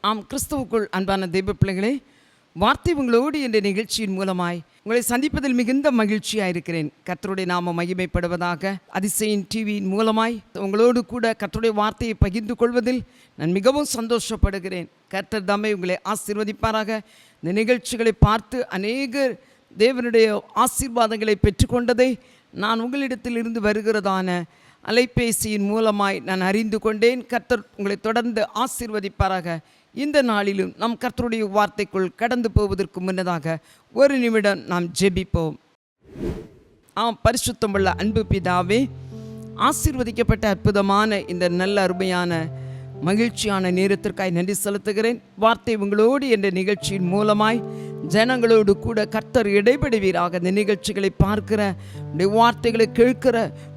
ஆம் கிறிஸ்துவுக்குள் அன்பான தெய்வ பிள்ளைகளே வார்த்தை உங்களோடு என்ற நிகழ்ச்சியின் மூலமாய் உங்களை சந்திப்பதில் மிகுந்த மகிழ்ச்சியாக இருக்கிறேன் கர்த்தருடைய நாம மகிமைப்படுவதாக அதிசயின் டிவியின் மூலமாய் உங்களோடு கூட கத்தருடைய வார்த்தையை பகிர்ந்து கொள்வதில் நான் மிகவும் சந்தோஷப்படுகிறேன். கர்த்தர் தாமே உங்களை ஆசீர்வதிப்பாராக. இந்த நிகழ்ச்சிகளை பார்த்து அநேகர் தேவனுடைய ஆசீர்வாதங்களை பெற்றுக்கொண்டதை நான் உங்களிடத்தில் இருந்து வருகிறதான அலைபேசியின் மூலமாய் நான் அறிந்து கொண்டேன். கர்த்தர் உங்களை தொடர்ந்து ஆசிர்வதிப்பாராக. இந்த நாளிலும் நம் கர்த்தருடைய வார்த்தைக்குள் கடந்து போவதற்கு முன்னதாக ஒரு நிமிடம் நாம் ஜெபிப்போம். ஆம் பரிசுத்தமுள்ள அன்பு பிதாவே ஆசீர்வதிக்கப்பட்ட அற்புதமான இந்த நல்ல அருமையான மகிழ்ச்சியான நேரத்திற்காய் நன்றி செலுத்துகிறேன். வார்த்தை உங்களோடு என்ற நிகழ்ச்சியின் மூலமாய் ஜனங்களோடு கூட கர்த்தர் இடைபடுவீராக. இந்த நிகழ்ச்சிகளை பார்க்கிற உடைய வார்த்தைகளை கேட்கிற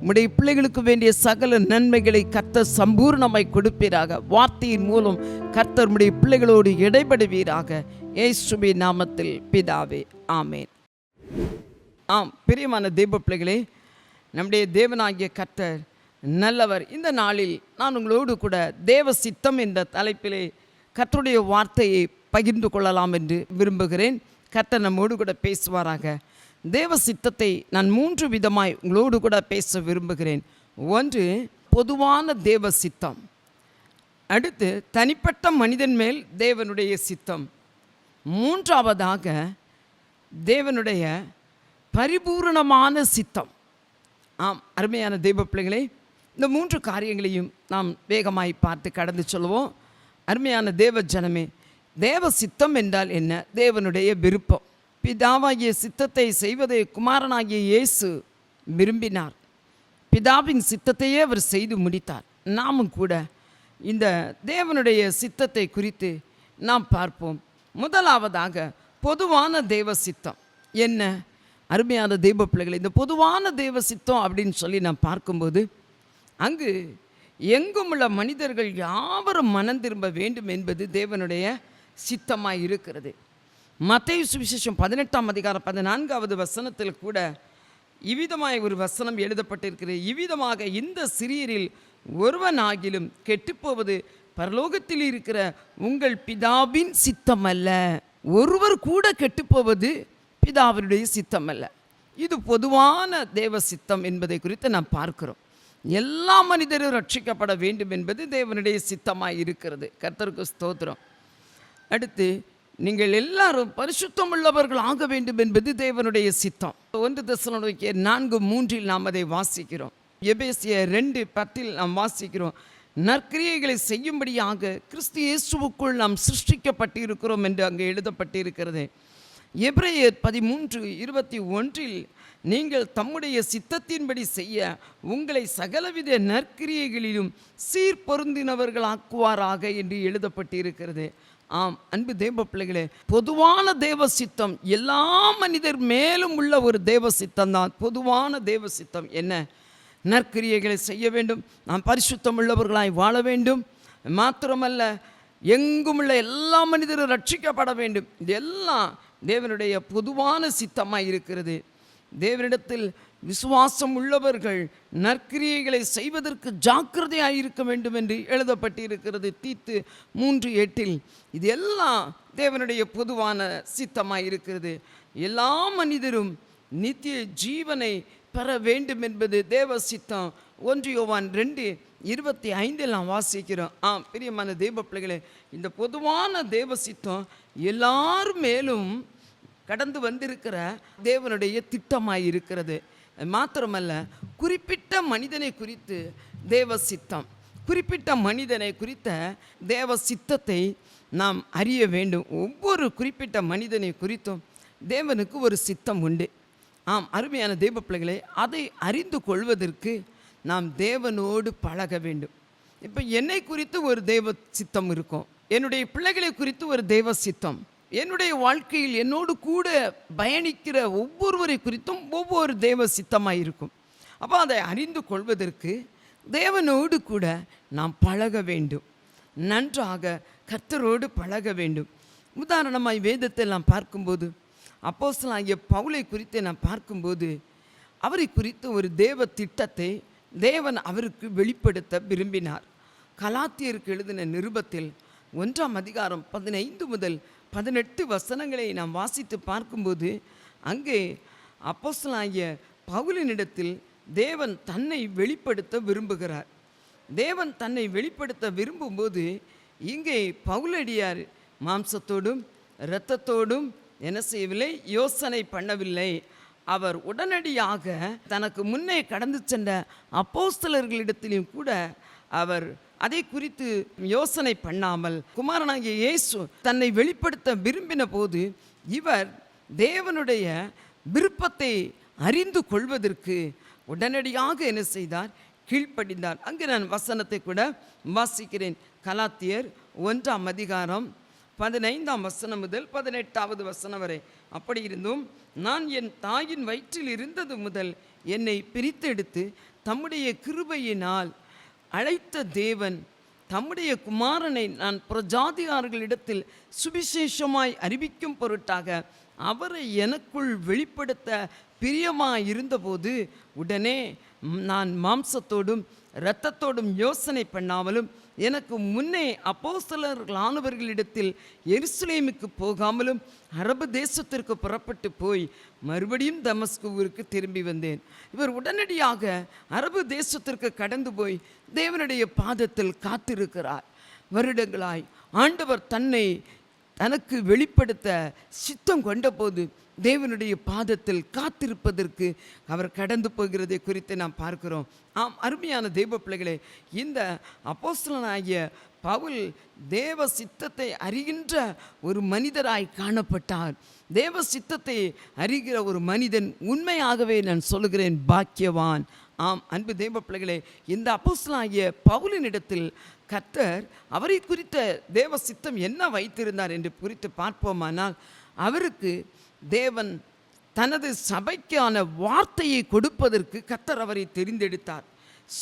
உடைய பிள்ளைகளுக்கு வேண்டிய சகல நன்மைகளை கர்த்தர் சம்பூர்ணமாய் கொடுப்பீராக. வார்த்தையின் மூலம் கர்த்தர் உடைய பிள்ளைகளோடு இடைபடுவீராக. ஏசுபி நாமத்தில் பிதாவே ஆமேன். ஆம் பிரியமான தெய்வ பிள்ளைகளே நம்முடைய தேவனாகிய கர்த்தர் நல்லவர். இந்த நாளில் நான் உங்களோடு கூட தேவ சித்தம் என்ற தலைப்பிலே கர்த்தருடைய வார்த்தையை பகிர்ந்து கொள்ளலாம் என்று விரும்புகிறேன். கர்த்த நம்மோடு கூட பேசுவாராக. தேவ சித்தத்தை நான் மூன்று விதமாய் உங்களோடு கூட பேச விரும்புகிறேன். ஒன்று பொதுவான தேவ சித்தம். அடுத்து தனிப்பட்ட மனிதன் மேல் தேவனுடைய சித்தம். மூன்றாவதாக தேவனுடைய பரிபூரணமான சித்தம். ஆம் அருமையான தெய்வ பிள்ளைகளே இந்த மூன்று காரியங்களையும் நாம் வேகமாய் பார்த்து கடந்து சொல்லுவோம் அருமையான தேவ ஜனமே தேவ சித்தம் என்றால் என்ன? தேவனுடைய விருப்பம். பிதாவாகிய சித்தத்தை செய்வதை குமாரனாகிய இயேசு விரும்பினார். பிதாவின் சித்தத்தையே அவர் செய்து முடித்தார். நாமும் கூட இந்த தேவனுடைய சித்தத்தை குறித்து நாம் பார்ப்போம். முதலாவதாக பொதுவான தேவ சித்தம். என்ன? அருமையான தெய்வ பிள்ளைகளை இந்த பொதுவான தெய்வ சித்தம் அப்படின்னு சொல்லி நான் பார்க்கும்போது அங்கு எங்கும் உள்ள மனிதர்கள் யாவரும் மனம் திரும்ப வேண்டும் என்பது தேவனுடைய சித்தமாக இருக்கிறது மத்தேயு சுவிசேஷம் பதினெட்டாம் அதிகாரம் பதினான்காவது வசனத்தில் கூட இவ்விதமாய் ஒரு வசனம் எழுதப்பட்டிருக்கிறது. இவ்விதமாக இந்த சிறியரில் ஒருவனாகிலும் கெட்டுப்போவது பரலோகத்தில் இருக்கிற உங்கள் பிதாவின் சித்தம் அல்ல ஒருவர் கூட கெட்டுப்போவது பிதாவினுடைய சித்தம் அல்ல இது பொதுவான தேவ சித்தம் என்பதை குறித்து நாம் பார்க்கிறோம். எல்லா மனிதரும் ரட்சிக்கப்பட வேண்டும் என்பது தேவனுடைய சித்தமாக இருக்கிறது கர்த்தருக்கு ஸ்தோத்திரம். அடுத்து நீங்கள் எல்லாரும் பரிசுத்தம் உள்ளவர்கள் ஆக வேண்டும் என்பது தேவனுடைய சித்தம். ஒன்று தசனுடைய நான்கு மூன்றில் நாம் அதை வாசிக்கிறோம். எபேசிய ரெண்டு பத்தில் நாம் வாசிக்கிறோம். நற்கிரியைகளை செய்யும்படியாக கிறிஸ்து இயேசுவுக்குள் நாம் சிருஷ்டிக்கப்பட்டிருக்கிறோம் என்று அங்கே எழுதப்பட்டிருக்கிறது. எப்ரேயர் பதிமூன்று இருபத்தி ஒன்றில் நீங்கள் தம்முடைய சித்தத்தின்படி செய்ய உங்களை சகலவித நற்கிரியைகளிலும் சீர்பொருந்தினவர்களாக்குவாராக என்று எழுதப்பட்டிருக்கிறது. ஆம் அன்பு தேவ பிள்ளைகளே பொதுவான தேவ சித்தம் எல்லா மனிதர் மேலும் உள்ள ஒரு தேவ சித்தம் தான் பொதுவான தேவ சித்தம் என்ன? நற்கிரியைகளை செய்ய வேண்டும். நாம் பரிசுத்தம் உள்ளவர்களாய் வாழ வேண்டும். மாத்திரமல்ல எங்குமுள்ள எல்லா மனிதரும் ரட்சிக்கப்பட வேண்டும். இது எல்லாம் தேவனுடைய பொதுவான சித்தமாக இருக்கிறது. தேவனிடத்தில் விசுவாசம் உள்ளவர்கள் நற்கிரியைகளை செய்வதற்கு ஜாக்கிரதையாக இருக்க வேண்டும் என்று எழுதப்பட்டிருக்கிறது. தீத்து மூன்று எட்டில் இது எல்லாம் தேவனுடைய பொதுவான சித்தமாக இருக்கிறது. எல்லா மனிதரும் நித்திய ஜீவனை பெற வேண்டும் என்பது தேவ சித்தம். ஒன்று யோவான் ரெண்டு இருபத்தி ஐந்தில் நாம் வாசிக்கிறோம். ஆ பிரியமான தேவ பிள்ளைகளே இந்த பொதுவான தேவ சித்தம் எல்லார் மேலும் கடந்து வந்திருக்கிற தேவனுடைய திட்டமாக இருக்கிறது மாத்திரமல்ல குறிப்பிட்ட மனிதனை குறித்து தேவ சித்தம் குறிப்பிட்ட மனிதனை குறித்த தேவ சித்தத்தை நாம் அறிய வேண்டும். ஒவ்வொரு குறிப்பிட்ட மனிதனை குறித்தும் தேவனுக்கு ஒரு சித்தம் உண்டு. ஆம் அருமையான தேவ பிள்ளைகளை அதை அறிந்து கொள்வதற்கு நாம் தேவனோடு பழக வேண்டும். இப்போ என்னை குறித்து ஒரு தெய்வ சித்தம் இருக்கும். என்னுடைய பிள்ளைகளை குறித்து ஒரு தெய்வ சித்தம். என்னுடைய வாழ்க்கையில் என்னோடு கூட பயணிக்கிற ஒவ்வொருவரை குறித்தும் ஒவ்வொரு தேவ சித்தமாக இருக்கும். அப்போ அதை அறிந்து கொள்வதற்கு தேவனோடு கூட நாம் பழக வேண்டும். நன்றாக கர்த்தரோடு பழக வேண்டும். உதாரணமாய் வேதத்தை நாம் பார்க்கும்போது அப்போஸ்தலனாகிய பவுலை குறித்து நான் பார்க்கும்போது அவரை குறித்து ஒரு தேவ திட்டத்தை தேவன் அவருக்கு வெளிப்படுத்த விரும்பினார். கலாத்தியருக்கு எழுதின நிருபத்தில் ஒன்றாம் அதிகாரம் பதினைந்து முதல் பதினெட்டு வசனங்களை நாம் வாசித்து பார்க்கும்போது அங்கே அப்போசலாகிய பவுலினிடத்தில் தேவன் தன்னை வெளிப்படுத்த விரும்புகிறார். தேவன் தன்னை வெளிப்படுத்த விரும்பும்போது இங்கே பவுலடியார் மாம்சத்தோடும் இரத்தத்தோடும் என்ன செய்யவில்லை? யோசனை பண்ணவில்லை. அவர் உடனடியாக தனக்கு முன்னே கடந்து சென்ற அப்போஸ்தலர்களிடத்திலும் கூட அவர் அதை குறித்து யோசனை பண்ணாமல் குமாரனாகிய இயேசு தன்னை வெளிப்படுத்த விரும்பின போது இவர் தேவனுடைய விருப்பத்தை அறிந்து கொள்வதற்கு உடனடியாக என்ன செய்தார்? கீழ்ப்படிந்தார். அங்கு நான் வசனத்தை கூட வாசிக்கிறேன். கலாத்தியர் ஒன்றாம் அதிகாரம் பதினைந்தாம் வசனம் முதல் பதினெட்டாவது வசனம் வரை. அப்படி இருந்தும் நான் என் தாயின் வயிற்றில் இருந்தது முதல் என்னை பிரித்தெடுத்து தம்முடைய கிருபையினால் அழைத்த தேவன் தம்முடைய குமாரனை நான் பிரஜாதிகாரர்களிடத்தில் சுவிசேஷமாய் அறிவிக்கும் பொருட்டாக அவரை எனக்குள் வெளிப்படுத்த பிரியமாக இருந்தபோது உடனே நான் மாம்சத்தோடும் இரத்தத்தோடும் யோசனை பண்ணாமலும் எனக்கு முன்னே அப்போஸ்தலர்களானவர்களிடத்தில் எருசலேமுக்கு போகாமலும் அரபு தேசத்திற்கு புறப்பட்டு போய் மறுபடியும் தமஸ்குவிற்கு திரும்பி வந்தேன். இவர் உடனடியாக அரபு தேசத்திற்கு கடந்து போய் தேவனுடைய பாதத்தில் காத்திருக்கிறார். வருடங்களாய் ஆண்டவர் தன்னை தனக்கு வெளிப்படுத்த சித்தம் கொண்டபோது தேவனுடைய பாதத்தில் காத்திருப்பதற்கு அவர் கடந்து போகிறதை குறித்து நாம் பார்க்கிறோம். ஆம் அருமையான தெய்வ பிள்ளைகளே இந்த அப்போஸ்தலனாகிய பவுல் தேவ சித்தத்தை அறிகின்ற ஒரு மனிதராய் காணப்பட்டார். தேவ சித்தத்தை அறிகிற ஒரு மனிதன் உண்மையாகவே நான் சொல்லுகிறேன் பாக்கியவான். ஆம் அன்பு தெய்வ பிள்ளைகளே இந்த அப்போஸ்தலாகிய பவுலினிடத்தில் கர்த்தர் அவரை குறித்த தேவ சித்தம் என்ன வைத்திருந்தார் என்று குறித்து பார்ப்போமானால் அவருக்கு தேவன் தனது சபைக்கான வார்த்தையை கொடுப்பதற்கு கத்தர் அவரை தெரிந்தெடுத்தார்.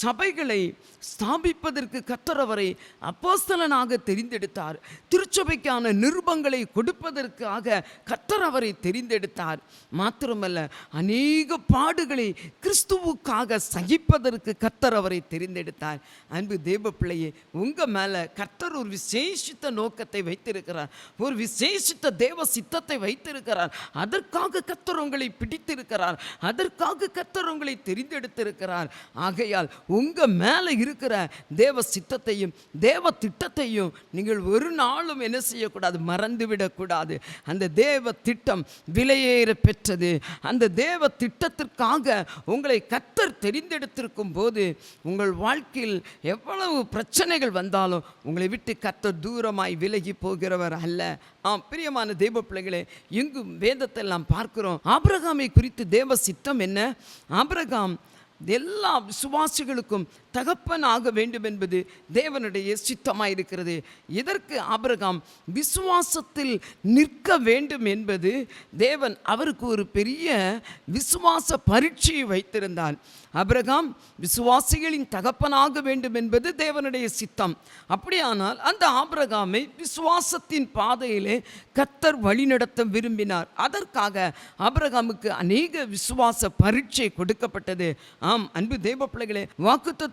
சபைகளை ஸ்தாபிப்பதற்கு கத்தரவரை அவரை அப்போஸ்தலனாக தெரிந்தெடுத்தார். திருச்சபைக்கான நிருபங்களை கொடுப்பதற்காக கத்தரவரை தெரிந்தெடுத்தார். மாத்திரமல்ல அநேக பாடுகளை கிறிஸ்துவுக்காக சகிப்பதற்கு கத்தரவரை அவரை தெரிந்தெடுத்தார். அன்பு தேவ பிள்ளையே உங்கள் மேலே கத்தர் ஒரு விசேஷித்த நோக்கத்தை வைத்திருக்கிறார். ஒரு விசேஷித்த தேவ சித்தத்தை வைத்திருக்கிறார். அதற்காக கத்தர் உங்களை பிடித்திருக்கிறார். அதற்காக கத்தர் உங்களை தெரிந்தெடுத்திருக்கிறார். ஆகையால் உங்கள் மேலே இருக்கிற தேவ சித்தத்தையும் தேவ திட்டத்தையும் நீங்கள் ஒரு நாளும் என்ன செய்யக்கூடாது? மறந்துவிடக்கூடாது. அந்த தேவ திட்டம் விலையேற பெற்றது. அந்த தேவ திட்டத்திற்காக உங்களை கத்தர் தெரிந்தெடுத்திருக்கும் போது உங்கள் வாழ்க்கையில் எவ்வளவு பிரச்சனைகள் வந்தாலும் உங்களை விட்டு கத்தர் தூரமாய் விலகி போகிறவர் அல்ல. ஆம் பிரியமான தெய்வ பிள்ளைகளே இங்கும் வேதத்தை நாம் பார்க்கிறோம். ஆபிரகாமை குறித்து தேவ சித்தம் என்ன? ஆபிரகாம் எல்லா விசுவாசிகளுக்கும் தகப்பன் ஆக வேண்டும் என்பது தேவனுடைய சித்தமாக இருக்கிறது இதற்கு ஆபிரகாம் விசுவாசத்தில் நிற்க வேண்டும் என்பது தேவன் அவருக்கு ஒரு பெரிய விசுவாச பரீட்சையை வைத்திருந்தார். அபிரகாம் விசுவாசிகளின் தகப்பனாக வேண்டும் என்பது தேவனுடைய சித்தம். அப்படியானால் அந்த ஆபிரகாமை விசுவாசத்தின் பாதையிலே கத்தர் வழிநடத்த விரும்பினார். அதற்காக ஆபிரகாமுக்கு அநேக விசுவாச பரீட்சை கொடுக்கப்பட்டது. ஆம் அன்பு தேவ பிள்ளைகளே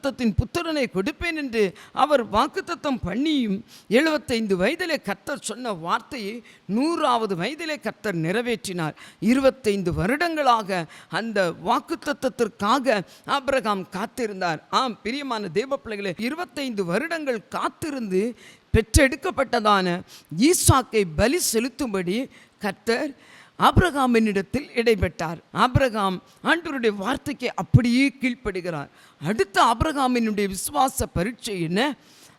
வாக்குத்தத்தத்தின் புத்திரனை கொடுப்பேன் என்று அவர் வாக்குத்தத்தம் பண்ணியும் எழுபத்தைந்து வயதிலே கர்த்தர் சொன்ன வார்த்தையை நூறாவது வயதிலே கர்த்தர் நிறைவேற்றினார். இருபத்தைந்து வருடங்களாக அந்த வாக்குத்தத்தத்திற்காக ஆப்ரகாம் காத்திருந்தார். ஆம் பிரியமான தேவ பிள்ளைகளே இருபத்தைந்து வருடங்கள் காத்திருந்து பெற்றெடுக்கப்பட்டதான ஈசாக்கை பலி செலுத்தும்படி கர்த்தர் ஆபிரகாமினிடத்தில் இடைப்பட்டார். ஆபிரகாம் ஆண்டவருடைய வார்த்தைக்கு அப்படியே கீழ்ப்படுகிறார். அடுத்த ஆபிரகாமினுடைய விசுவாச பரீட்சை என்ன?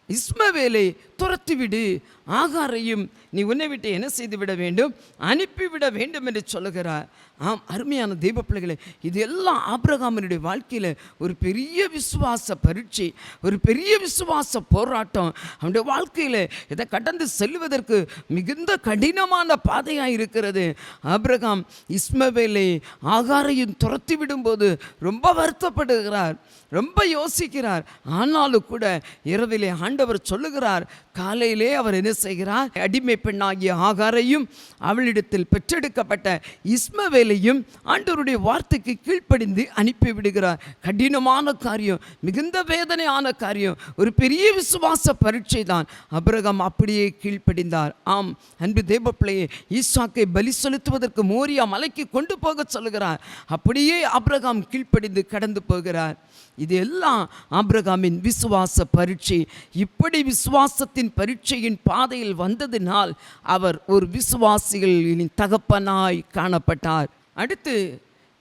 இஸ்மவேலை துரத்திவிடு. ஆகாரையும் நீ உன்னை விட்டு என்ன செய்து விட வேண்டும்? அனுப்பிவிட வேண்டும் என்று சொல்லுகிறார். ஆம் அருமையான தெய்வ பிள்ளைகளே இது எல்லாம் ஆபிரகாமனுடைய வாழ்க்கையில் ஒரு பெரிய விசுவாச பரீட்சை ஒரு பெரிய விசுவாச போராட்டம். அவனுடைய வாழ்க்கையில் இதை கடந்து செல்வதற்கு மிகுந்த கடினமான பாதையாக இருக்கிறது. ஆபிரகாம் இஸ்மவேலை ஆகாரையும் துரத்தி விடும்போது ரொம்ப வருத்தப்படுகிறார் ரொம்ப யோசிக்கிறார். ஆனாலும் கூட இரவிலே ஆண்டவர் சொல்லுகிறார் காலையிலே அவர் என்ன செய்கிறார் அடிமை பெண்ணாகிய ஆகாரையும் அவளிடத்தில் பெற்றெடுக்கப்பட்ட இஸ்மவேலையும் ஆண்டவருடைய வார்த்தைக்கு கீழ்ப்படிந்து அனுப்பி விடுகிறார். கடினமான காரியம் மிகுந்த வேதனையான காரியம் ஒரு பெரிய விசுவாச பரீட்சை தான். அபிரகம் அப்படியே கீழ்ப்படிந்தார். ஆம் அன்பு தேவப்பிள்ளையே ஈசாக்கை பலி செலுத்துவதற்கு மோரியா மலைக்கு கொண்டு போக சொல்லுகிறார் அப்படியே அபிரகாம் கீழ்ப்படிந்து கடந்து போகிறார். இது எல்லாம் ஆப்ரகாமின் விசுவாச பரீட்சை இப்படி விசுவாசத்தின் பரீட்சையின் பாதையில் வந்ததினால் அவர் ஒரு விசுவாசிகளின் தகப்பனாய் காணப்பட்டார். அடுத்து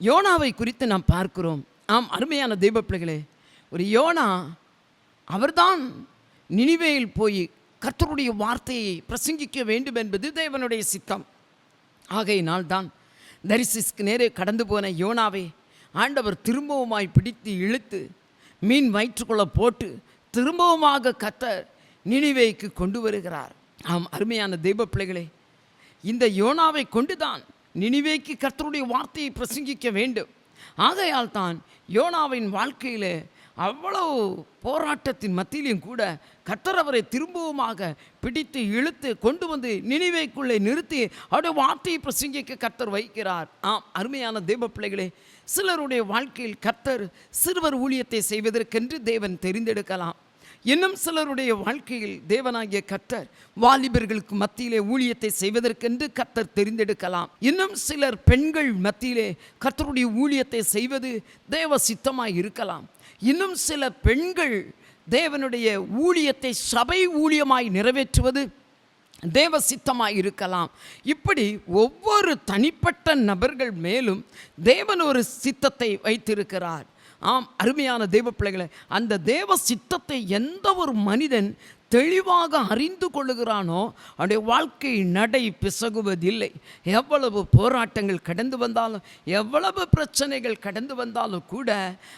யோனாவை குறித்து நாம் பார்க்கிறோம். ஆம் அருமையான தெய்வ பிள்ளைகளே ஒரு யோனா அவர்தான் நினைவேயில் போய் கர்த்தருடைய வார்த்தையை பிரசங்கிக்க வேண்டும் என்பது தேவனுடைய சித்தம். ஆகையினால் தான் தரிசிஸ்க்கு நேரே கடந்து போன யோனாவை ஆண்டவர் திரும்பவுமாய் பிடித்து இழுத்து மீன் வயிற்றுக்குள்ள போட்டு திரும்பவுமாக கத்தர் நினிவேக்கு கொண்டு வருகிறார். ஆம் அருமையான தெய்வ பிள்ளைகளே இந்த யோனாவை கொண்டுதான் நினிவேக்கு கர்த்தருடைய வார்த்தையை பிரசங்கிக்க வேண்டும். ஆகையால் தான் யோனாவின் வாழ்க்கையிலே அவ்வளவு போராட்டத்தின் மத்தியிலும் கூட கத்தர் அவரை திரும்பவுமாக பிடித்து இழுத்து கொண்டு வந்து நினைவைக்குள்ளே நிறுத்தி அவருடைய வார்த்தையை பிரசங்கிக்க கத்தர் வைக்கிறார். ஆம் அருமையான தெய்வ பிள்ளைகளே சிலருடைய வாழ்க்கையில் கத்தர் சிறுவர் ஊழியத்தை செய்வதற்கென்று தேவன் தெரிந்தெடுக்கலாம். இன்னும் சிலருடைய வாழ்க்கையில் தேவனாகிய கத்தர் வாலிபர்களுக்கு மத்தியிலே ஊழியத்தை செய்வதற்கென்று கத்தர் தெரிந்தெடுக்கலாம். இன்னும் சிலர் பெண்கள் மத்தியிலே கத்தருடைய ஊழியத்தை செய்வது தேவ சித்தமாக இருக்கலாம். இன்னும் சில பெண்கள் தேவனுடைய ஊழியத்தை சபை ஊழியமாய் நிறைவேற்றுவது தேவ சித்தமாய் இருக்கலாம். இப்படி ஒவ்வொரு தனிப்பட்ட நபர்கள் மேலும் தேவன் ஒரு சித்தத்தை வைத்திருக்கிறார். ஆம் அருமையான தெய்வ பிள்ளைகளை அந்த தேவ சித்தத்தை எந்த ஒரு மனிதன் தெளிவாக அறிந்து கொள்ளுகிறானோ அவனுடைய வாழ்க்கை நடை பிசகுவதில்லை. எவ்வளவு போராட்டங்கள் கடந்து வந்தாலும் எவ்வளவு பிரச்சனைகள் கடந்து வந்தாலும் கூட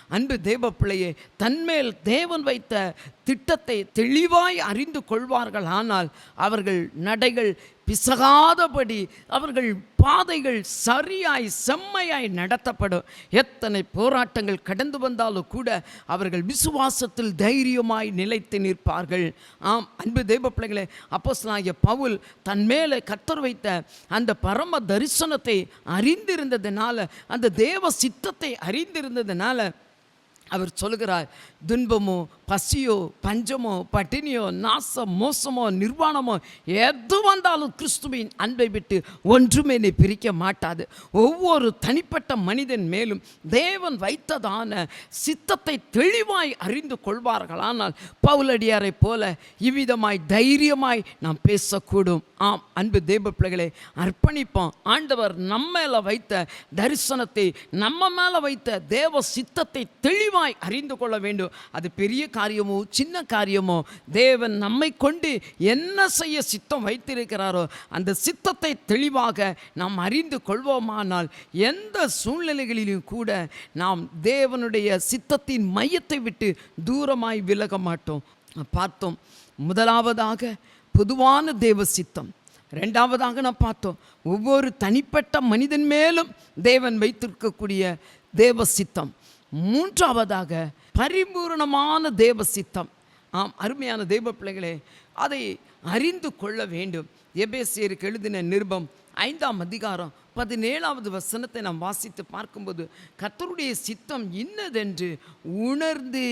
அன்பு தேவ பிள்ளையே தன்மேல் தேவன் வைத்த திட்டத்தை தெளிவாய் அறிந்து கொள்வார்கள் ஆனால் அவர்கள் நடைகள் பிசகாதபடி அவர்கள் பாதைகள் சரியாய் செம்மையாய் நடத்தப்படும். எத்தனை போராட்டங்கள் கடந்து வந்தாலும் கூட அவர்கள் விசுவாசத்தில் தைரியமாய் நிலைத்து நிற்பார்கள். ஆம் அன்பு தெய்வ பிள்ளைகளே அப்போஸ்லாகிய பவுல் தன் மேலே கத்தர் வைத்த அந்த பரம தரிசனத்தை அறிந்திருந்ததுனால அந்த தேவ சித்தத்தை அறிந்திருந்ததுனால அவர் சொல்கிறார் துன்பமோ பசியோ பஞ்சமோ பட்டினியோ நாசம் மோசமோ நிர்வாணமோ எது வந்தாலும் கிறிஸ்துவின் அன்பை விட்டு ஒன்றுமே நீ பிரிக்க மாட்டாது. ஒவ்வொரு தனிப்பட்ட மனிதன் மேலும் தேவன் வைத்ததான சித்தத்தை தெளிவாய் அறிந்து கொள்வார்களானால் பவுலடியாரை போல இவ்விதமாய் தைரியமாய் நாம் பேசக்கூடும். ஆம் அன்பு தேவ பிள்ளைகளை அர்ப்பணிப்போம். ஆண்டவர் நம்ம மேலே வைத்த தரிசனத்தை நம்ம மேலே வைத்த தேவ சித்தத்தை தெளிவாய் அறிந்து கொள்ள வேண்டும். அது பெரிய காரியமோ சின்ன காரியமோ தேவன் நம்மை கொண்டு என்ன செய்ய சித்தம் வைத்திருக்கிறாரோ அந்த சித்தத்தை தெளிவாக நாம் அறிந்து கொள்வோமானால் எந்த சூழ்நிலைகளிலும் கூட நாம் தேவனுடைய சித்தத்தின் மையத்தை விட்டு தூரமாய் விலக மாட்டோம். பார்த்தோம் முதலாவதாக பொதுவான தேவ சித்தம். ரெண்டாவதாக நான் பார்த்தோம் ஒவ்வொரு தனிப்பட்ட மனிதன் மேலும் தேவன் வைத்திருக்கக்கூடிய தேவ சித்தம். மூன்றாவதாக பரிபூரணமான தேவ சித்தம் ஆம் அருமையான தெய்வ பிள்ளைகளே அதை அறிந்து கொள்ள வேண்டும். எபேசியருக்கு எழுதின நிருபம் ஐந்தாம் அதிகாரம் பதினேழாவது வசனத்தை நாம் வாசித்து பார்க்கும்போது கர்த்தருடைய சித்தம் இன்னதென்று உணர்ந்து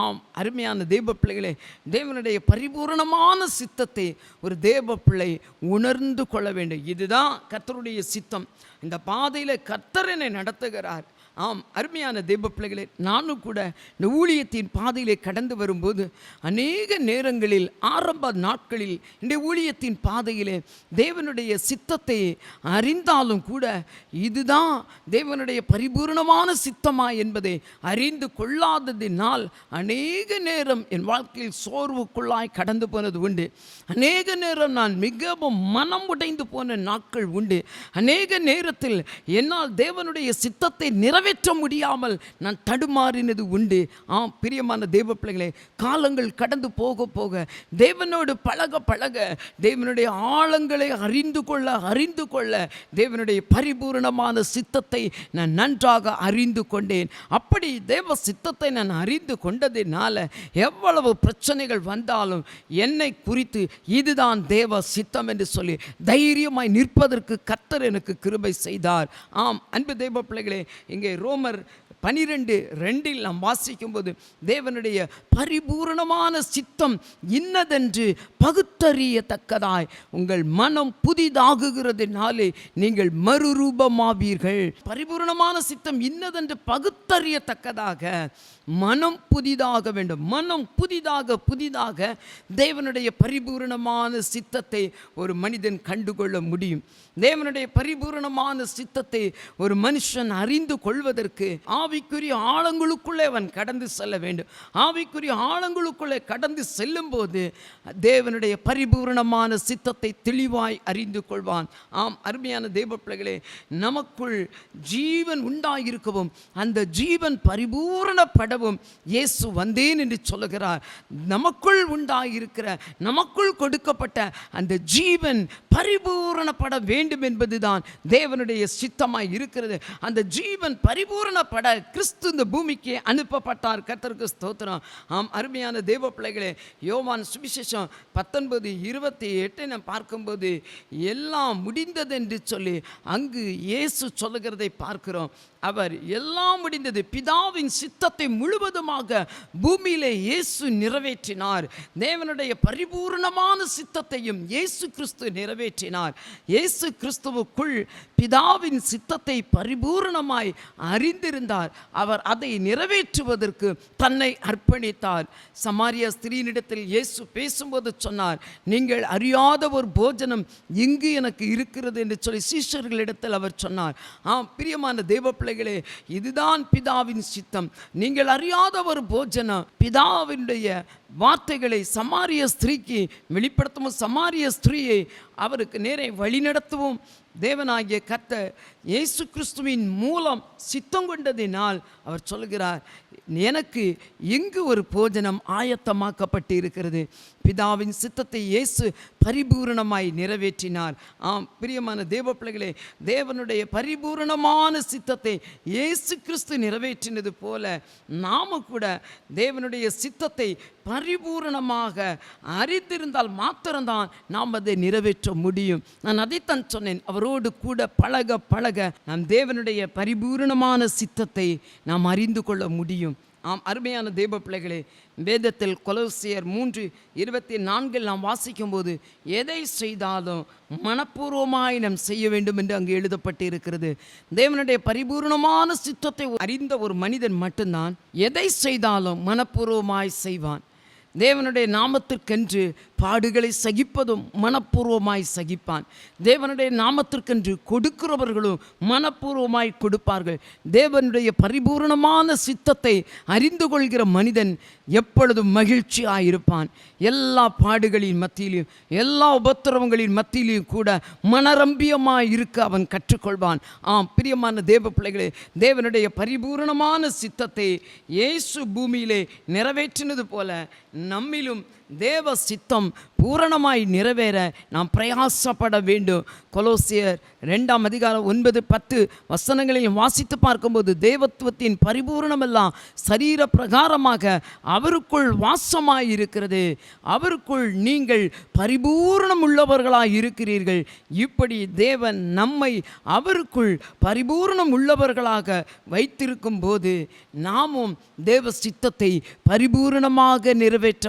ஆம் அருமையான தேவ பிள்ளைகளே தேவனுடைய பரிபூரணமான சித்தத்தை ஒரு தேவ பிள்ளை உணர்ந்து கொள்ள வேண்டும். இதுதான் கத்தருடைய சித்தம். இந்த பாதையில் கர்த்தர் என்னை நடத்துகிறார். ஆம் அருமையான தெய்வ பிள்ளைகளே நானும் கூட இந்த ஊழியத்தின் பாதையிலே கடந்து வரும்போது அநேக நேரங்களில் ஆரம்ப நாட்களில் இந்த ஊழியத்தின் பாதையிலே தேவனுடைய சித்தத்தை அறிந்தாலும் கூட இதுதான் தேவனுடைய பரிபூர்ணமான சித்தமா என்பதை அறிந்து கொள்ளாததினால் அநேக நேரம் என் வாழ்க்கையில் சோர்வுக்குள்ளாய் கடந்து போனது உண்டு. அநேக நேரம் நான் மிகவும் மனம் உடைந்து போன நாட்கள் உண்டு. அநேக நேரத்தில் என்னால் தேவனுடைய சித்தத்தை நிறைவே நிறைவேற்ற முடியாமல் நான் தடுமாறினது உண்டு. ஆம் பிரியமான தேவ பிள்ளைகளே காலங்கள் கடந்து போக போக தேவனோடு பழக பழக தேவனுடைய ஆழங்களை அறிந்து கொள்ள அறிந்து கொள்ள தேவனுடைய பரிபூரணமான சித்தத்தை நான் நன்றாக அறிந்து கொண்டேன். அப்படி தேவ சித்தத்தை நான் அறிந்து கொண்டதினால எவ்வளவு பிரச்சனைகள் வந்தாலும் என்னை குறித்து இதுதான் தேவ சித்தம் என்று சொல்லி தைரியமாய் நிற்பதற்கு கத்தர் எனக்கு கிருபை செய்தார். ஆம் அன்பு தேவ பிள்ளைகளே இங்கே ரோமர் பனிரெண்டு ரெண்டில் நாம் வாசிக்கும்போது தேவனுடைய பரிபூரணமான சித்தம் இன்னதென்று பகுத்தறியத்தக்கதாய் உங்கள் மனம் புதிதாகுகிறதுனாலே நீங்கள் மறுரூபமாவீர்கள். பரிபூரணமான சித்தம் இன்னதென்று பகுத்தறியத்தக்கதாக மனம் புதிதாக வேண்டும். மனம் புதிதாக புதிதாக தேவனுடைய பரிபூரணமான சித்தத்தை ஒரு மனிதன் கண்டுகொள்ள முடியும். தேவனுடைய பரிபூரணமான சித்தத்தை ஒரு மனுஷன் அறிந்து கொள்வதற்கு ஆவிக்குரிய ஆழங்களுக்குள்ளே அவன் கடந்து செல்ல வேண்டும். ஆவிக்குரிய ஆழங்களுக்குள்ளே கடந்து செல்லும்போது தேவனுடைய பரிபூரணமான சித்தத்தை தெளிவாய் அறிந்து கொள்வான். ஆம் அருமையான தேவ பிள்ளைகளே நமக்குள் ஜீவன் உண்டாயிருக்கவும் அந்த ஜீவன் பரிபூரணப்படவும் இயேசு வந்தேன் என்று சொல்லுகிறார். நமக்குள் உண்டாயிருக்கிற நமக்குள் கொடுக்கப்பட்ட அந்த ஜீவன் பரிபூரணப்பட வேண்டும் என்பதுதான் தேவனுடைய சித்தமாக இருக்கிறது. அந்த ஜீவன் பரிபூரணப்பட கிறிஸ்து இந்த பூமிக்கு அனுப்பப்பட்டார். கர்த்தருக்கு ஸ்தோத்திரம். ஆம் அருமையான தேவ பிள்ளைகளே யோவான் சுவிசேஷம் பத்தொன்பது இருபத்தி எட்டை நான் பார்க்கும்போது எல்லாம் முடிந்தது என்று சொல்லி அங்கு இயேசு சொல்லுகிறதை பார்க்கிறோம். அவர் எல்லாம் முடிந்தது. பிதாவின் சித்தத்தை முழுவதுமாக பூமியிலே இயேசு நிறைவேற்றினார். தேவனுடைய பரிபூர்ணமான சித்தத்தையும் இயேசு கிறிஸ்து நிறைவேற்றினார். இயேசு கிறிஸ்துவுக்குள் பிதாவின் சித்தத்தை பரிபூர்ணமாய் அறிந்திருந்தார். அவர் அதை நிறைவேற்றுவதற்கு தன்னை அர்ப்பணித்தார். சமாரிய ஸ்திரீனிடத்தில் இயேசு பேசும்போது சொன்னார் நீங்கள் அறியாத ஒரு போஜனம் இங்கு எனக்கு இருக்கிறது என்று சொல்லி சீஷர்களிடத்தில் அவர் சொன்னார். ஆம் பிரியமான தெய்வ பிள்ளைகளே இதுதான் பிதாவின் சித்தம். நீங்கள் அறியாத ஒரு போஜனம் பிதாவினுடைய வார்த்தைகளை சமாரிய ஸ்திரீக்கு வெளிப்படுத்தவும் சமாரிய ஸ்திரீயை அவருக்கு நேரே வழிநடத்துவோம். தேவனாகிய கத்த இயேசு கிறிஸ்துவின் மூலம் சித்தம் கொண்டதினால் அவர் சொல்கிறார் எனக்கு எங்கு ஒரு போஜனம் ஆயத்தமாக்கப்பட்டு இருக்கிறது பிதாவின் சித்தத்தை இயேசு பரிபூரணமாய் நிறைவேற்றினார். ஆம் பிரியமான தேவ பிள்ளைகளே தேவனுடைய பரிபூரணமான சித்தத்தை இயேசு கிறிஸ்து நிறைவேற்றினது போல நாம கூட தேவனுடைய சித்தத்தை பரிபூரணமாக அறிந்திருந்தால் மாத்திரம்தான் நாம் அதை நிறைவேற்ற முடியும். நான் அதைத்தான் சொன்னேன் அவரோடு கூட பழக பழக நாம் தேவனுடைய பரிபூரணமான சித்தத்தை நாம் அறிந்து கொள்ள முடியும். ஆம் அருமையான தேவ பிள்ளைகளே வேதத்தில் கொலோசியர் மூன்று இருபத்தி நான்கில் நாம் வாசிக்கும்போது எதை செய்தாலும் மனப்பூர்வமாய் நாம் செய்ய வேண்டும் என்று அங்கு எழுதப்பட்டு இருக்கிறது தேவனுடைய பரிபூர்ணமான சித்தத்தை அறிந்த ஒரு மனிதன் மட்டும்தான் எதை செய்தாலும் மனப்பூர்வமாய் செய்வான். தேவனுடைய நாமத்திற்கென்று பாடுகளை சகிப்பதும் மனப்பூர்வமாய் சகிப்பான். தேவனுடைய நாமத்திற்கென்று கொடுக்கிறவர்களும் மனப்பூர்வமாய் கொடுப்பார்கள். தேவனுடைய பரிபூர்ணமான சித்தத்தை அறிந்து கொள்கிற மனிதன் எப்பொழுதும் மகிழ்ச்சியாயிருப்பான் எல்லா பாடுகளின் மத்தியிலும் எல்லா உபத்திரவங்களின் மத்தியிலும் கூட மனரம்பியமாய் இருக்க அவன் கற்றுக்கொள்வான். ஆம் பிரியமான தேவ பிள்ளைகளே தேவனுடைய பரிபூர்ணமான சித்தத்தை இயேசு பூமியிலே நிறைவேற்றினது போல நம்மிலும் தேவ சித்தம் பூரணமாய் நிறைவேற நாம் பிரயாசப்பட வேண்டும். கொலோசியர் ரெண்டாம் அதிகாரம் ஒன்பது பத்து வசனங்களில் வாசித்து பார்க்கும்போது தேவத்துவத்தின் பரிபூரணமெல்லாம் சரீர பிரகாரமாக அவருக்குள் வாசமாய் இருக்கிறது அவருக்குள் நீங்கள் பரிபூரணம் உள்ளவர்களாய் இருக்கிறீர்கள். இப்படி தேவன் நம்மை அவருக்குள் பரிபூரணம் உள்ளவர்களாக வைத்திருக்கும் போது நாமும் தேவ சித்தத்தை பரிபூரணமாக நிறைவேற்ற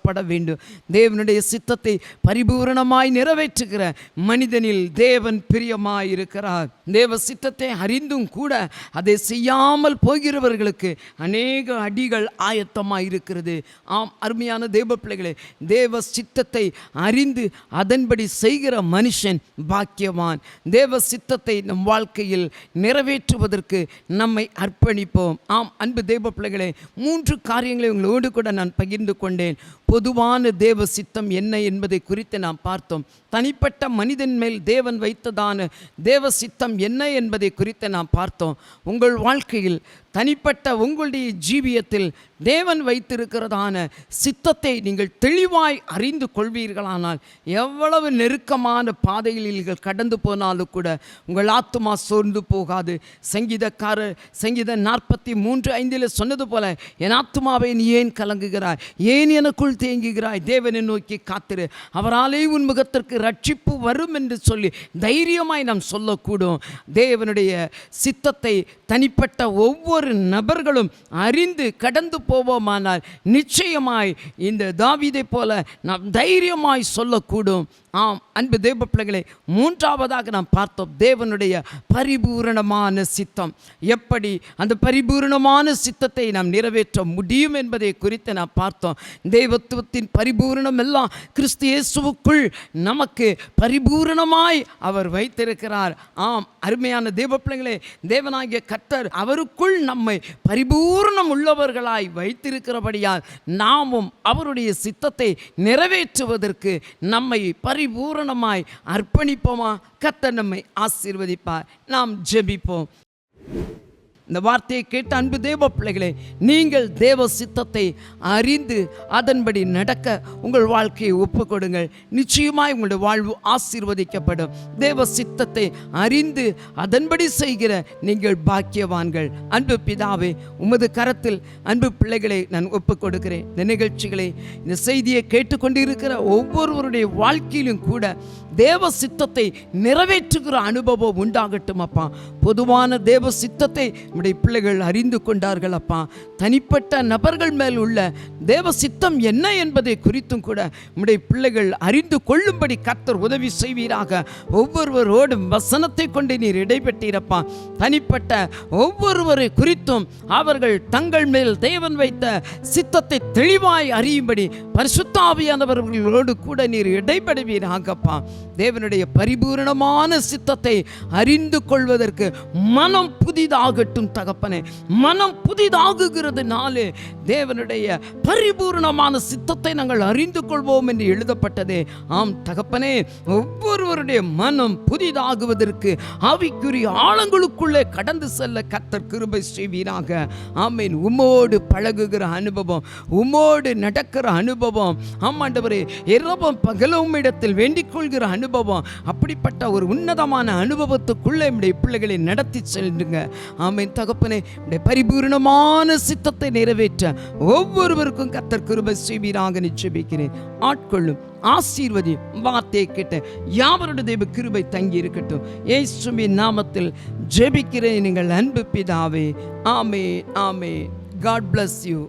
பிரயாசப்பட வேண்டும். தேவனுடைய சித்தத்தை பரிபூரணமாய் நிறைவேற்றுகிற மனிதனில் தேவன் பிரியமாய் இருக்கிறார் தேவ சித்தத்தை அறிந்தும் கூட அதை செய்யாமல் போகிறவர்களுக்கு அநேக அடிகள் ஆயத்தமாக இருக்கிறது ஆம் அருமையான தேவ பிள்ளைகளே தேவ சித்தத்தை அறிந்து அதன்படி செய்கிற மனுஷன் பாக்கியவான். தேவ சித்தத்தை நம் வாழ்க்கையில் நிறைவேற்றுவதற்கு நம்மை அர்ப்பணிப்போம். ஆம் அன்பு தேவ பிள்ளைகளே மூன்று காரியங்களை உங்களோடு கூட நான் பகிர்ந்து கொண்டேன். பொதுவான தேவ சித்தம் என்ன என்பதை குறித்து நாம் பார்த்தோம். தனிப்பட்ட மனிதன் மேல் தேவன் வைத்ததான தேவ சித்தம் என்ன என்பதை குறித்து நாம் பார்த்தோம். உங்கள் வாழ்க்கையில் தனிப்பட்ட உங்களுடைய ஜீவியத்தில் தேவன் வைத்திருக்கிறதான சித்தத்தை நீங்கள் தெளிவாய் அறிந்து கொள்வீர்களானால் எவ்வளவு நெருக்கமான பாதையில் நீங்கள் கடந்து போனாலும் கூட உங்கள் ஆத்துமா சோர்ந்து போகாது. சங்கீதக்காரர் சங்கீத நாற்பத்தி மூன்று ஐந்தில் சொன்னது போல என் ஆத்துமாவை நீ ஏன் கலங்குகிறாய்? ஏன் எனக்குள் தேங்குகிறாய்? தேவனை நோக்கி காத்திரு. அவராலே உன் முகத்திற்கு ரட்சிப்பு வரும் என்று சொல்லி தைரியமாய் நாம் சொல்லக்கூடும். தேவனுடைய சித்தத்தை தனிப்பட்ட ஒவ்வொரு நபர்களும் அறிந்து கடந்து போவோமானால் நிச்சயமாய் இந்த தாவிதை போல நாம் தைரியமாய் சொல்லக்கூடும். ஆம் அன்பு தேவ பிள்ளைகளை மூன்றாவதாக நாம் பார்த்தோம் தேவனுடைய பரிபூரணமான சித்தம். எப்படி அந்த பரிபூரணமான சித்தத்தை நாம் நிறைவேற்ற முடியும் என்பதை குறித்து நாம் பார்த்தோம். தெய்வத்துவத்தின் பரிபூரணம் எல்லாம் கிறிஸ்து இயேசுவுக்குள் நமக்கு பரிபூரணமாய் அவர் வைத்திருக்கிறார். ஆம் அருமையான தேவ பிள்ளைகளே தேவனாகிய கர்த்தர் அவருக்குள் நம்மை பரிபூரணம் உள்ளவர்களாய் வைத்திருக்கிறபடியால் நாமும் அவருடைய சித்தத்தை நிறைவேற்றுவதற்கு நம்மை பரிபூரணமாய் அர்ப்பணிப்போமா? கத்த நம்மை ஆசீர்வதிப்பார். நாம் ஜெபிப்போம். இந்த வார்த்தையை கேட்ட அன்பு தேவ பிள்ளைகளே நீங்கள் தேவ சித்தத்தை அறிந்து அதன்படி நடக்க உங்கள் வாழ்க்கையை ஒப்புக்கொடுங்கள். நிச்சயமாய் உங்களுடைய வாழ்வு ஆசீர்வதிக்கப்படும். தேவ சித்தத்தை அறிந்து அதன்படி செய்கிற நீங்கள் பாக்கியவான்கள். அன்பு பிதாவே உமது கரத்தில் அன்பு பிள்ளைகளை நான் ஒப்புக் கொடுக்கிறேன் இந்த நிகழ்ச்சிகளை இந்த செய்தியை கேட்டுக்கொண்டிருக்கிற ஒவ்வொருவருடைய வாழ்க்கையிலும் கூட தேவ சித்தத்தை நிறைவேற்றுகிற அனுபவம் உண்டாகட்டும் அப்பா. பொதுவான தேவ சித்தத்தை உடைய பிள்ளைகள் அறிந்து கொண்டார்கள் அப்பா. தனிப்பட்ட நபர்கள் மேல் உள்ள தேவ சித்தம் என்ன என்பதை குறித்தும் கூட உடைய பிள்ளைகள் அறிந்து கொள்ளும்படி கர்த்தர் உதவி செய்வீராக. ஒவ்வொருவரோடும் வசனத்தை கொண்டு நீர் இடைபெற்றீரப்பா. தனிப்பட்ட ஒவ்வொருவரை குறித்தும் அவர்கள் தங்கள் மேல் தேவன் வைத்த சித்தத்தை தெளிவாய் அறியும்படி பரிசுத்தாவியானவர்களோடு கூட நீர் இடைபடுவீராகப்பா தேவனுடைய பரிபூரணமான சித்தத்தை அறிந்து கொள்வதற்கு மனம் புதிதாகட்டும். தகப்பனே மனம் புதிதாகுகிறதுனாலே தேவனுடைய பரிபூரணமான சித்தத்தை நாங்கள் அறிந்து கொள்வோம் என்று எழுதப்பட்டதே. ஆம் தகப்பனே ஒவ்வொருவருடைய மனம் புதிதாகுவதற்கு ஆவிக்குரிய ஆழங்களுக்குள்ளே கடந்து செல்ல கத்தர் கிருபை செய்வீராக. ஆமீன். உமோடு பழகுகிற அனுபவம் உமோடு நடக்கிற அனுபவம் ஆமாண்டவரே இரவும் பகலும் இடத்தில் வேண்டிக் கொள்கிற அனுபவம் அப்படிப்பட்ட ஒரு உன்னதமான அனுபவத்துக்குள்ளே நம்முடைய பிள்ளைகளை நடத்தி செல்லுங்க. ஆமீன். தகப்பனே உடைய பரிபூர்ணமான சித்தத்தை நிறைவேற்ற ஒவ்வொருவருக்கும் கத்தர் கிருபை செய்வீராக நிச்சயிக்கிறேன் ஆட்கொள்ளும் ஆசீர்வதி வார்த்தையை கேட்ட யாவருடைய தெய்வ கிருபை தங்கி இருக்கட்டும். ஏசுமி நாமத்தில் ஜெபிக்கிறேன் நீங்கள் அன்பு பிதாவே. ஆமே ஆமே காட் பிளஸ் யூ